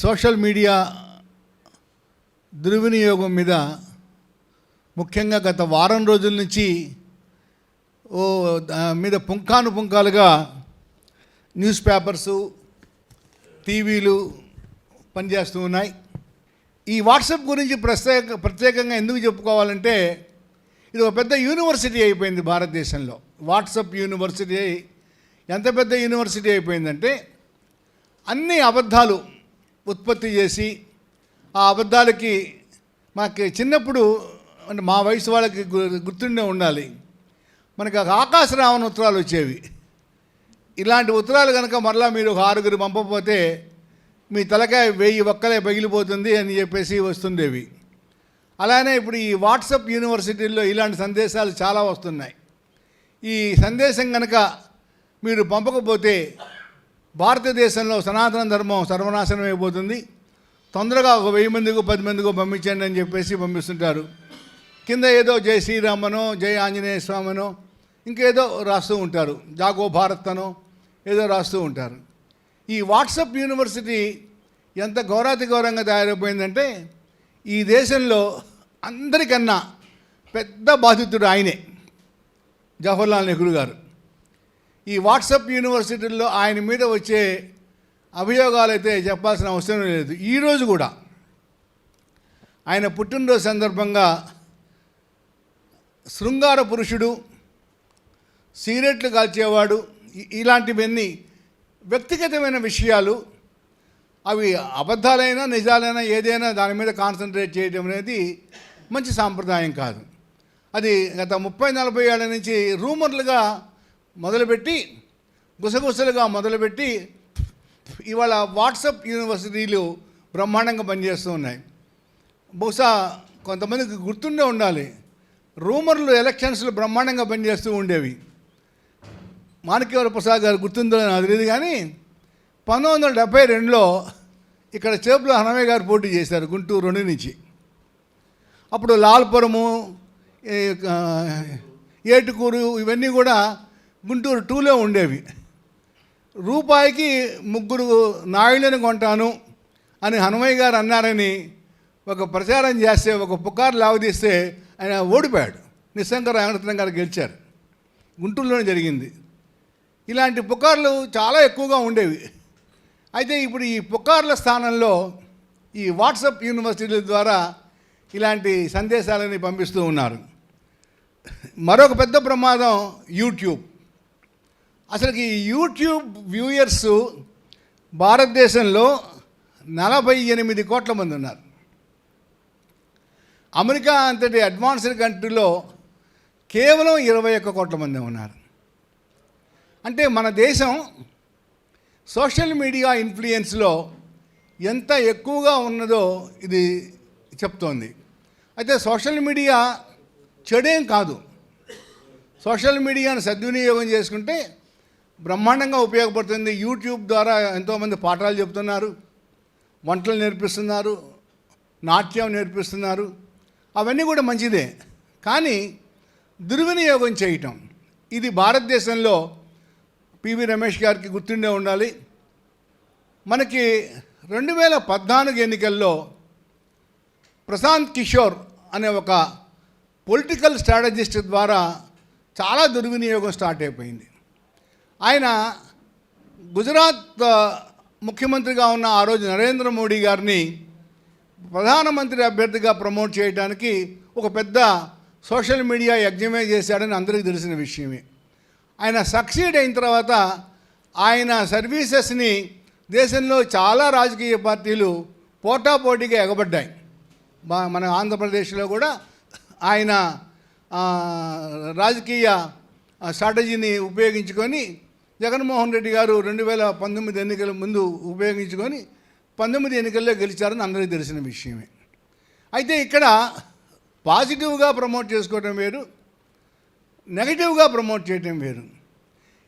Social media దుర్వినియోగం మీద ముఖ్యంగా గత వారం రోజుల నుంచి ఓ మీద పుంకాను పుంకాలుగా న్యూస్ పేపర్సు టీవీలు పనిచేస్తూ ఉన్నాయి. ఈ వాట్సాప్ గురించి ప్రత్యేక ప్రత్యేకంగా ఎందుకు చెప్పుకోవాలంటే ఇది ఒక పెద్ద యూనివర్సిటీ అయిపోయింది భారతదేశంలో. వాట్సాప్ యూనివర్సిటీ ఎంత పెద్ద యూనివర్సిటీ అయిపోయిందంటే అన్ని అబద్ధాలు ఉత్పత్తి చేసి ఆ అబద్ధాలకి మాకు చిన్నప్పుడు అంటే మా వయసు వాళ్ళకి గుర్తుండే ఉండాలి. మనకి ఆకాశ రావణ ఉత్తరాలు వచ్చేవి. ఇలాంటి ఉత్తరాలు కనుక మరలా మీరు ఒక ఆరుగురు పంపకపోతే మీ తలకాయ వెయ్యి ఒక్కలే పగిలిపోతుంది అని చెప్పేసి వస్తుండేవి. అలానే ఇప్పుడు ఈ వాట్సాప్ యూనివర్సిటీల్లో ఇలాంటి సందేశాలు చాలా వస్తున్నాయి. ఈ సందేశం కనుక మీరు పంపకపోతే భారతదేశంలో సనాతన ధర్మం సర్వనాశనం అయిపోతుంది. తొందరగా ఒక వెయ్యి మందికో పది మందికో పంపించండి అని చెప్పేసి పంపిస్తుంటారు. కింద ఏదో జై శ్రీరామనో జై ఆంజనేయ స్వామినో ఇంకేదో రాస్తూ ఉంటారు. జాగో భారత్ అనో ఏదో రాస్తూ ఉంటారు. ఈ వాట్సప్ యూనివర్సిటీ ఎంత ఘోరాతి గౌరవంగా తయారైపోయిందంటే ఈ దేశంలో అందరికన్నా పెద్ద బాధితుడు ఆయనే జవహర్లాల్ నెహ్రూ గారు. ఈ వాట్సప్ యూనివర్సిటీల్లో ఆయన మీద వచ్చే అభియోగాలు అయితే చెప్పాల్సిన అవసరం లేదు. ఈరోజు కూడా ఆయన పుట్టినరోజు సందర్భంగా శృంగార పురుషుడు సిగరెట్లు కాల్చేవాడు ఇలాంటివన్నీ వ్యక్తిగతమైన విషయాలు అవి అబద్ధాలైనా నిజాలైనా ఏదైనా దాని మీద కాన్సన్ట్రేట్ చేయడం అనేది మంచి సాంప్రదాయం కాదు. అది గత ముప్పై నలభై ఏళ్ళ నుంచి రూమర్లుగా మొదలుపెట్టి గుసగుసలుగా మొదలుపెట్టి ఇవాళ వాట్సప్ యూనివర్సిటీలు బ్రహ్మాండంగా పనిచేస్తూ ఉన్నాయి. బహుశా కొంతమందికి గుర్తుండే ఉండాలి రూమర్లు ఎలక్షన్స్లు బ్రహ్మాండంగా పనిచేస్తూ ఉండేవి. మాణిక్యవర ప్రసాద్ గారు గుర్తుందో నాకు తెలియదు కానీ పంతొమ్మిది వందల డెబ్బై రెండులో ఇక్కడ చేపుల హనమయ్య గారు పోటీ చేశారు గుంటూరు రెండు నుంచి. అప్పుడు లాల్పురము ఏటుకూరు ఇవన్నీ కూడా గుంటూరు టూలో ఉండేవి. రూపాయికి ముగ్గురు నాయుళ్ళని కొంటాను అని హనుమయ్య గారు అన్నారని ఒక ప్రచారం చేస్తే ఒక పుకారు లావదీస్తే ఆయన ఓడిపోయాడు. నిశంకర రామరత్నం గారు గెలిచారు. గుంటూరులోనే జరిగింది. ఇలాంటి పుకార్లు చాలా ఎక్కువగా ఉండేవి. అయితే ఇప్పుడు ఈ పుకార్ల స్థానంలో ఈ వాట్సప్ యూనివర్సిటీల ద్వారా ఇలాంటి సందేశాలని పంపిస్తూ ఉన్నారు. మరొక పెద్ద ప్రమాదం యూట్యూబ్. అసలు ఈ యూట్యూబ్ వ్యూయర్స్ భారతదేశంలో నలభై ఎనిమిది కోట్ల మంది ఉన్నారు. అమెరికా అంతటి అడ్వాన్స్డ్ కంట్రీలో కేవలం ఇరవై ఒక్క కోట్ల మంది ఉన్నారు. అంటే మన దేశం సోషల్ మీడియా ఇన్ఫ్లుయెన్స్లో ఎంత ఎక్కువగా ఉన్నదో ఇది చెప్తోంది. అయితే సోషల్ మీడియా చెడేం కాదు. సోషల్ మీడియాను సద్వినియోగం చేసుకుంటే బ్రహ్మాండంగా ఉపయోగపడుతుంది. యూట్యూబ్ ద్వారా ఎంతోమంది పాఠాలు చెప్తున్నారు. వంటలు నేర్పిస్తున్నారు. నాట్యం నేర్పిస్తున్నారు. అవన్నీ కూడా మంచిదే. కానీ దుర్వినియోగం చేయటం. ఇది భారతదేశంలో పివి రమేష్ గారికి గుర్తుండే ఉండాలి. మనకి రెండు వేల పద్నాలుగు ఎన్నికల్లో ప్రశాంత్ కిషోర్ అనే ఒక పొలిటికల్ స్ట్రాటజిస్ట్ ద్వారా చాలా దుర్వినియోగం స్టార్ట్ అయిపోయింది. ఆయన గుజరాత్ ముఖ్యమంత్రిగా ఉన్న ఆ రోజు నరేంద్ర మోడీ గారిని ప్రధానమంత్రి అభ్యర్థిగా ప్రమోట్ చేయడానికి ఒక పెద్ద సోషల్ మీడియా యజ్ఞమే చేశాడని అందరికీ తెలిసిన విషయమే. ఆయన సక్సీడ్ అయిన తర్వాత ఆయన సర్వీసెస్ని దేశంలో చాలా రాజకీయ పార్టీలు పోటాపోటీగా ఎగబడ్డాయి. మన ఆంధ్రప్రదేశ్లో కూడా ఆయన రాజకీయ స్ట్రాటజీని ఉపయోగించుకొని జగన్మోహన్ రెడ్డి గారు రెండు వేల పంతొమ్మిది ఎన్నికల ముందు ఉపయోగించుకొని పంతొమ్మిది ఎన్నికల్లో గెలిచారని అందరికీ తెలిసిన విషయమే. అయితే ఇక్కడ పాజిటివ్గా ప్రమోట్ చేసుకోవడం వేరు నెగటివ్గా ప్రమోట్ చేయటం వేరు.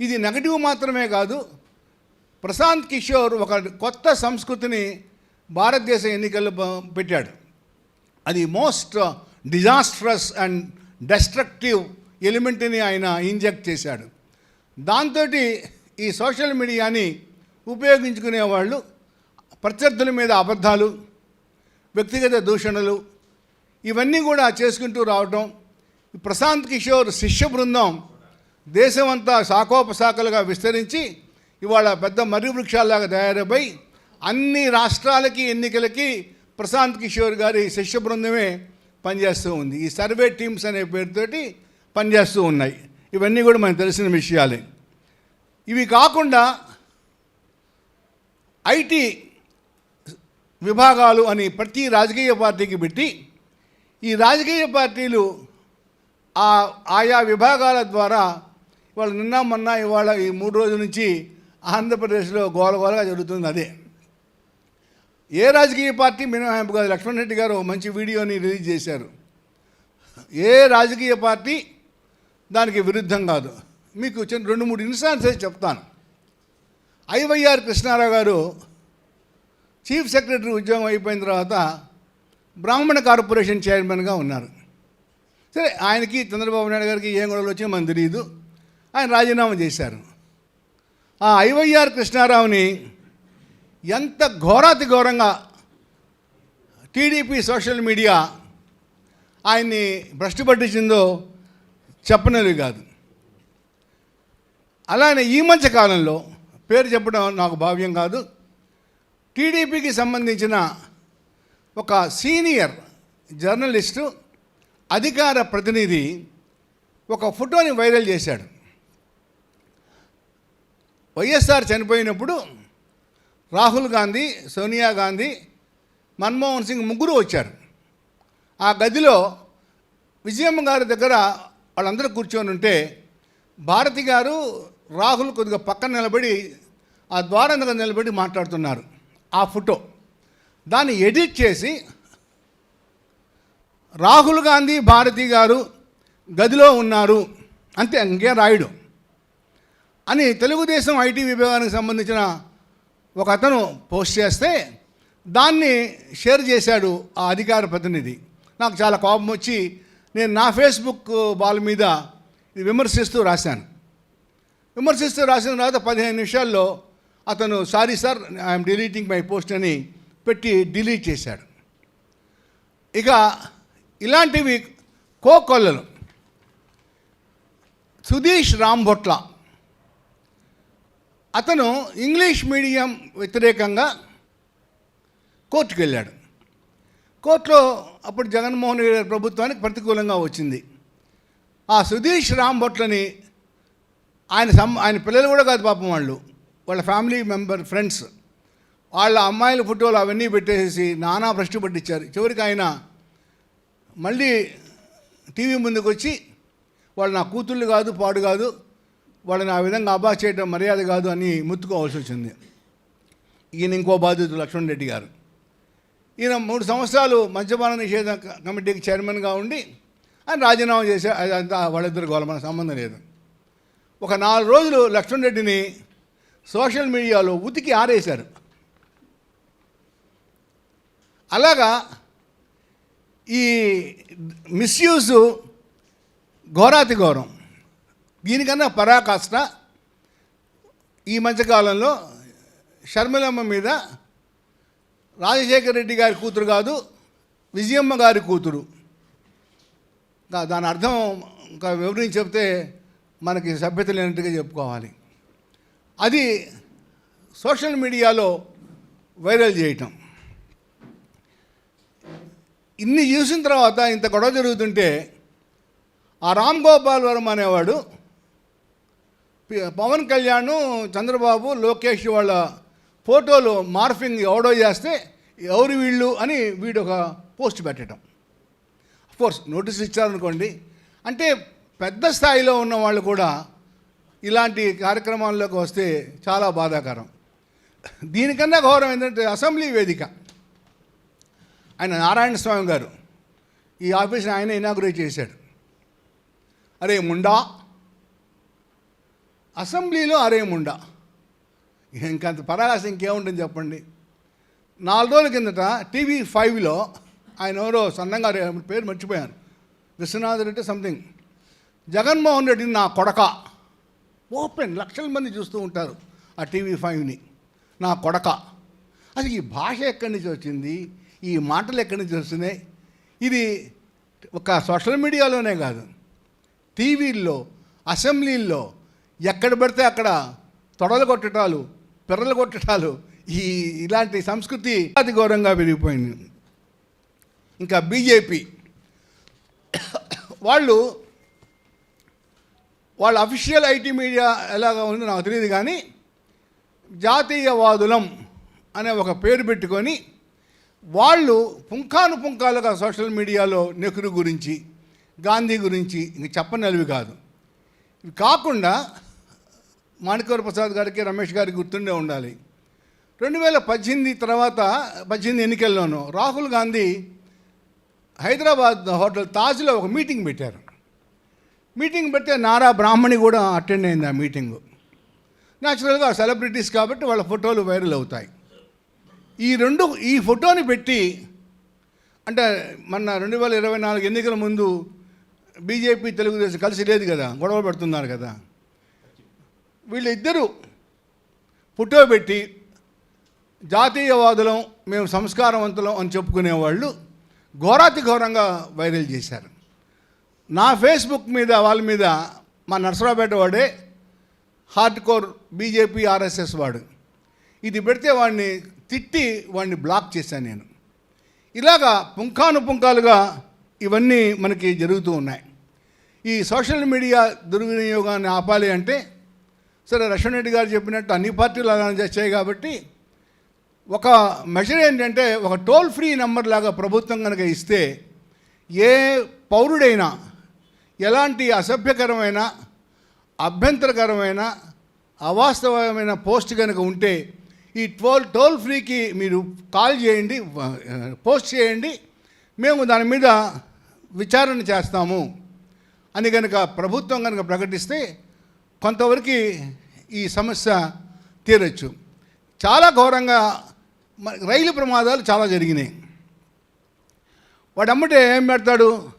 ఇది నెగటివ్ మాత్రమే కాదు ప్రశాంత్ కిషోర్ ఒక కొత్త సంస్కృతిని భారతదేశ ఎన్నికల్లో పెట్టాడు. అది మోస్ట్ డిజాస్ట్రస్ అండ్ డెస్ట్రక్టివ్ ఎలిమెంట్ని ఆయన ఇంజెక్ట్ చేశాడు. దాంతో ఈ సోషల్ మీడియాని ఉపయోగించుకునే వాళ్ళు ప్రత్యర్థుల మీద అబద్ధాలు వ్యక్తిగత దూషణలు ఇవన్నీ కూడా చేసుకుంటూ రావటం. ప్రశాంత్ కిషోర్ శిష్య బృందం దేశమంతా శాఖోపశాఖలుగా విస్తరించి ఇవాళ పెద్ద మర్రి వృక్షాల్లాగా తయారైపోయి అన్ని రాష్ట్రాలకి ఎన్నికలకి ప్రశాంత్ కిషోర్ గారి శిష్య బృందమే పనిచేస్తూ ఉంది. ఈ సర్వే టీమ్స్ అనే పేరుతోటి పనిచేస్తూ ఉన్నాయి. ఇవన్నీ కూడా మనకు తెలిసిన విషయాలే. ఇవి కాకుండా ఐటీ విభాగాలు అని ప్రతి రాజకీయ పార్టీకి పెట్టి ఈ రాజకీయ పార్టీలు ఆ ఆయా విభాగాల ద్వారా ఇవాళ నిన్న మొన్న ఇవాళ ఈ మూడు రోజుల నుంచి ఆంధ్రప్రదేశ్లో గోలగోలగా జరుగుతుంది అదే. ఏ రాజకీయ పార్టీ మినహాయింపు కాదు. లక్ష్మణ్ రెడ్డి గారు మంచి వీడియోని రిలీజ్ చేశారు. ఏ రాజకీయ పార్టీ దానికి విరుద్ధం కాదు. మీకు చిన్న రెండు మూడు ఇన్స్టాన్సెస్ చెప్తాను. ఐవైఆర్ కృష్ణారావు గారు చీఫ్ సెక్రటరీ ఉద్యోగం అయిపోయిన తర్వాత బ్రాహ్మణ కార్పొరేషన్ చైర్మన్గా ఉన్నారు. సరే ఆయనకి చంద్రబాబు నాయుడు గారికి ఏం గొడవలు వచ్చి మనకు తెలియదు. ఆయన రాజీనామా చేశారు. ఆ ఐవైఆర్ కృష్ణారావుని ఎంత ఘోరాతి ఘోరంగా టీడీపీ సోషల్ మీడియా ఆయన్ని భ్రష్టుపట్టించిందో చెప్పనవి కాదు. అలానే ఈ మధ్య కాలంలో పేరు చెప్పడం నాకు భావ్యం కాదు. టీడీపీకి సంబంధించిన ఒక సీనియర్ జర్నలిస్టు అధికార ప్రతినిధి ఒక ఫోటోని వైరల్ చేశాడు. వైఎస్ఆర్ చనిపోయినప్పుడు రాహుల్ గాంధీ సోనియా గాంధీ మన్మోహన్ సింగ్ ముగ్గురు వచ్చారు. ఆ గదిలో విజయమ్మ గారి దగ్గర వాళ్ళందరూ కూర్చొని ఉంటే భారతి గారు రాహుల్ కొద్దిగా పక్కన నిలబడి ఆ ద్వారం దగ్గర నిలబడి మాట్లాడుతున్నారు. ఆ ఫోటో. దాన్ని ఎడిట్ చేసి రాహుల్ గాంధీ భారతి గారు గదిలో ఉన్నారు. అంతే ఇంకే రాయుడు. అని తెలుగుదేశం ఐటీ విభాగానికి సంబంధించిన ఒక అతను పోస్ట్ చేస్తే దాన్ని షేర్ చేశాడు ఆ అధికార ప్రతినిధి. నాకు చాలా కోపం వచ్చి నేను నా ఫేస్బుక్ బాల్ మీద విమర్శిస్తూ రాశాను. విమర్శిస్తూ రాసిన తర్వాత పదిహేను నిమిషాల్లో అతను sorry sir I'm deleting my post అని పెట్టి డిలీట్ చేశాడు. ఇక ఇలాంటివి కోకొల్లలు. సుధీష్ రాంభొట్ల. అతను ఇంగ్లీష్ మీడియం వ్యతిరేకంగా కోర్టుకు వెళ్ళాడు కోర్టులో అప్పుడు జగన్మోహన్ రెడ్డి గారి ప్రభుత్వానికి ప్రతికూలంగా వచ్చింది. ఆ సుధీష్ రాంభట్లని ఆయన సం ఆయన పిల్లలు కూడా కాదు పాపం వాళ్ళు. వాళ్ళ ఫ్యామిలీ మెంబర్ ఫ్రెండ్స్. వాళ్ళ అమ్మాయిల ఫోటోలు అవన్నీ పెట్టేసి నానా ప్రశ్న పట్టించారు. చివరికి ఆయన మళ్ళీ టీవీ ముందుకు వచ్చి వాళ్ళు నా కూతుళ్ళు కాదు పాడు కాదు. వాళ్ళని ఆ విధంగా అబా చేయడం మర్యాద కాదు అని ముత్తుకోవాల్సి వచ్చింది ఈయన ఇంకో బాధితుడు లక్ష్మణ్ రెడ్డి గారు. ఈయన మూడు సంవత్సరాలు మద్యపాన నిషేధ కమిటీకి చైర్మన్గా ఉండి ఆయన రాజీనామా చేసే అదంతా వాళ్ళిద్దరు గోల మన సంబంధం లేదు. ఒక నాలుగు రోజులు లక్ష్మణ్ రెడ్డిని సోషల్ మీడియాలో ఉతికి ఆరేశారు. అలాగా ఈ మిస్యూజ్ ఘోరాతి ఘోరం. దీనికన్నా పరాకాష్ట ఈ మధ్యకాలంలో షర్మిలమ్మ మీద రాజశేఖర రెడ్డి గారి కూతురు కాదు విజయమ్మ గారి కూతురు. దాని అర్థం ఇంకా వివరించి చెప్తే మనకి సభ్యత లేనట్టుగా చెప్పుకోవాలి. అది సోషల్ మీడియాలో వైరల్ చేయటం. ఇన్ని చూసిన తర్వాత ఇంత గొడవ జరుగుతుంటే ఆ రామ్ గోపాల్ వర్మ అనేవాడు పవన్ కళ్యాణ్ చంద్రబాబు లోకేష్ వాళ్ళ ఫోటోలు మార్ఫింగ్ ఎవడో చేస్తే ఎవరు వీళ్ళు అని వీడు ఒక పోస్ట్ పెట్టడం. కోర్స్ నోటీస్ ఇచ్చారనుకోండి. అంటే పెద్ద స్థాయిలో ఉన్న వాళ్ళు కూడా ఇలాంటి కార్యక్రమాల్లోకి వస్తే చాలా బాధాకరం. దీనికన్నా గౌరవం ఏంటంటే అసెంబ్లీ వేదిక. ఆయన నారాయణ స్వామి గారు ఈ ఆఫీస్ని ఆయన ఇనాగ్రేట్ చేశాడు. అరే ముండా. అసెంబ్లీలో అరే ముండా. ఇంకంత పరాగాస ఇంకేముంటుంది చెప్పండి? నాలుగు రోజుల కిందట టీవీ ఫైవ్లో ఆయన ఎవరో సన్నంగా పేరు మర్చిపోయాను. విశ్వనాథ్ రెడ్డి సంథింగ్. జగన్మోహన్ రెడ్డి నా కొడక. ఓపెన్ లక్షల మంది చూస్తూ ఉంటారు ఆ టీవీ ఫైవ్ని. నా కొడక. అసలు ఈ భాష ఎక్కడి నుంచి వచ్చింది? ఈ మాటలు ఎక్కడి నుంచి వస్తున్నాయి? ఇది ఒక సోషల్ మీడియాలోనే కాదు. టీవీల్లో అసెంబ్లీల్లో ఎక్కడ పడితే అక్కడ తొడలు కొట్టటాలు పిర్రలు కొట్టటాలు ఈ ఇలాంటి సంస్కృతి అతి ఘోరంగా పెరిగిపోయింది. ఇంకా బీజేపీ వాళ్ళు వాళ్ళ అఫీషియల్ ఐటీ మీడియా ఎలాగ ఉందో నాకు తెలియదు కానీ జాతీయవాదులం అనే ఒక పేరు పెట్టుకొని వాళ్ళు పుంఖాను పుంఖాలుగా సోషల్ మీడియాలో నెహ్రూ గురించి గాంధీ గురించి ఇంక చెప్పనలివి కాదు. ఇవి కాకుండా మాణికవర ప్రసాద్ గారికి రమేష్ గారికి గుర్తుండే ఉండాలి. రెండు వేల పద్దెనిమిది తర్వాత పద్దెనిమిది ఎన్నికల్లోనూ రాహుల్ గాంధీ హైదరాబాద్ హోటల్ తాజ్లో ఒక మీటింగ్ పెట్టారు. మీటింగ్ పెడితే నారా బ్రాహ్మణి కూడా అటెండ్ అయింది ఆ మీటింగు. న్యాచురల్గా సెలబ్రిటీస్ కాబట్టి వాళ్ళ ఫోటోలు వైరల్ అవుతాయి. ఈ రెండు ఈ ఫోటోని పెట్టి అంటే మొన్న రెండు వేల ఇరవై నాలుగు ఎన్నికల ముందు బీజేపీ తెలుగుదేశం కలిసి లేదు కదా గొడవ పెడుతున్నారు కదా. వీళ్ళిద్దరూ ఫోటో పెట్టి జాతీయవాదులం మేము సంస్కారవంతులం అని చెప్పుకునేవాళ్ళు ఘోరాతి ఘోరంగా వైరల్ చేశారు. నా ఫేస్బుక్ మీద వాళ్ళ మీద మా నర్సరావుపేట వాడే హార్డ్ కోర్ బీజేపీ ఆర్ఎస్ఎస్ వాడు. ఇది పెడితే వాడిని తిట్టి వాడిని బ్లాక్ చేశాను నేను. ఇలాగా పుంఖాను పుంఖాలుగా ఇవన్నీ మనకి జరుగుతూ ఉన్నాయి. ఈ సోషల్ మీడియా దుర్వినియోగాన్ని ఆపాలి అంటే సరే రషన్ రెడ్డి గారు చెప్పినట్టు అన్ని పార్టీలు అలా చేస్తాయి కాబట్టి ఒక మెజర్ ఏంటంటే ఒక టోల్ ఫ్రీ నెంబర్ లాగా ప్రభుత్వం కనుక ఇస్తే ఏ పౌరుడైనా ఎలాంటి అసభ్యకరమైన అభ్యంతరకరమైన అవాస్తవమైన పోస్ట్ కనుక ఉంటే ఈ టోల్ టోల్ ఫ్రీకి మీరు కాల్ చేయండి పోస్ట్ చేయండి మేము దాని మీద విచారణ చేస్తాము అని కనుక ప్రభుత్వం కనుక ప్రకటిస్తే కొంతవరకు ఈ సమస్య తీరచ్చు. చాలా ఘోరంగా రైలు ప్రమాదాలు చాలా జరిగినాయి. వాడు అమ్మటే ఏం పెడతాడు?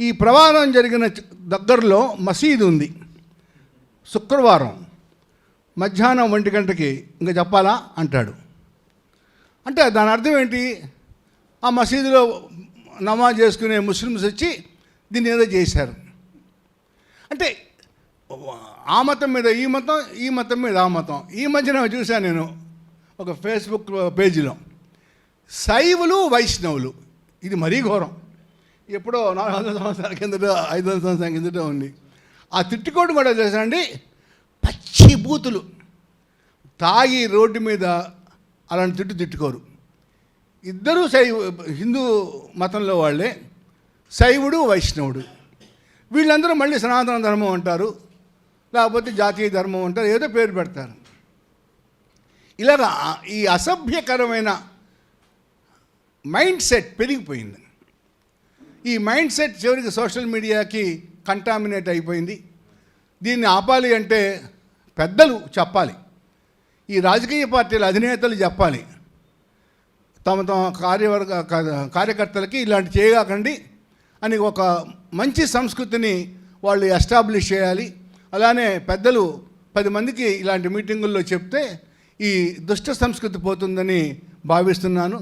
ఈ ప్రమాదం జరిగిన దగ్గరలో మసీదు ఉంది. శుక్రవారం మధ్యాహ్నం ఒంటి గంటకి ఇంకా చెప్పాలా? అంటాడు. అంటే దాని అర్థం ఏంటి? ఆ మసీదులో నమాజ్ చేసుకునే ముస్లిమ్స్ వచ్చి దీన్ని ఏదో చేశారు. అంటే ఆ మతం మీద ఈ మతం ఈ మతం మీద ఆ మతం. ఈ మధ్యన చూశాను నేను ఒక ఫేస్బుక్ పేజీలో. శైవులు వైష్ణవులు. ఇది మరీ ఘోరం. ఎప్పుడో నాలుగు వందల సంవత్సరాల కిందట ఐదు వందల సంవత్సరాల కిందట ఉంది. ఆ తిట్టుకోవడం కూడా చేశానండి. పచ్చి బూతులు. తాగి రోడ్డు మీద అలాంటి తిట్టు తిట్టుకోరు. ఇద్దరూ శైవ హిందూ మతంలో వాళ్ళే శైవుడు వైష్ణవుడు. వీళ్ళందరూ మళ్ళీ సనాతన ధర్మం అంటారు. లేకపోతే జాతీయ ధర్మం అంటారు ఏదో పేరు పెడతారు. ఇలాగా ఈ అసభ్యకరమైన మైండ్ సెట్ పెరిగిపోయింది. ఈ మైండ్ సెట్ చివరికి సోషల్ మీడియాకి కంటామినేట్ అయిపోయింది. దీన్ని ఆపాలి అంటే పెద్దలు చెప్పాలి. ఈ రాజకీయ పార్టీల అధినేతలు చెప్పాలి. తమ తమ కార్యవర్గ కార్యకర్తలకి ఇలాంటి చేయకండి అని ఒక మంచి సంస్కృతిని వాళ్ళు ఎస్టాబ్లిష్ చేయాలి. అలానే పెద్దలు పది మందికి ఇలాంటి మీటింగుల్లో చెప్తే ఈ దుష్ట సంస్కృతి పోతుందని భావిస్తున్నాను.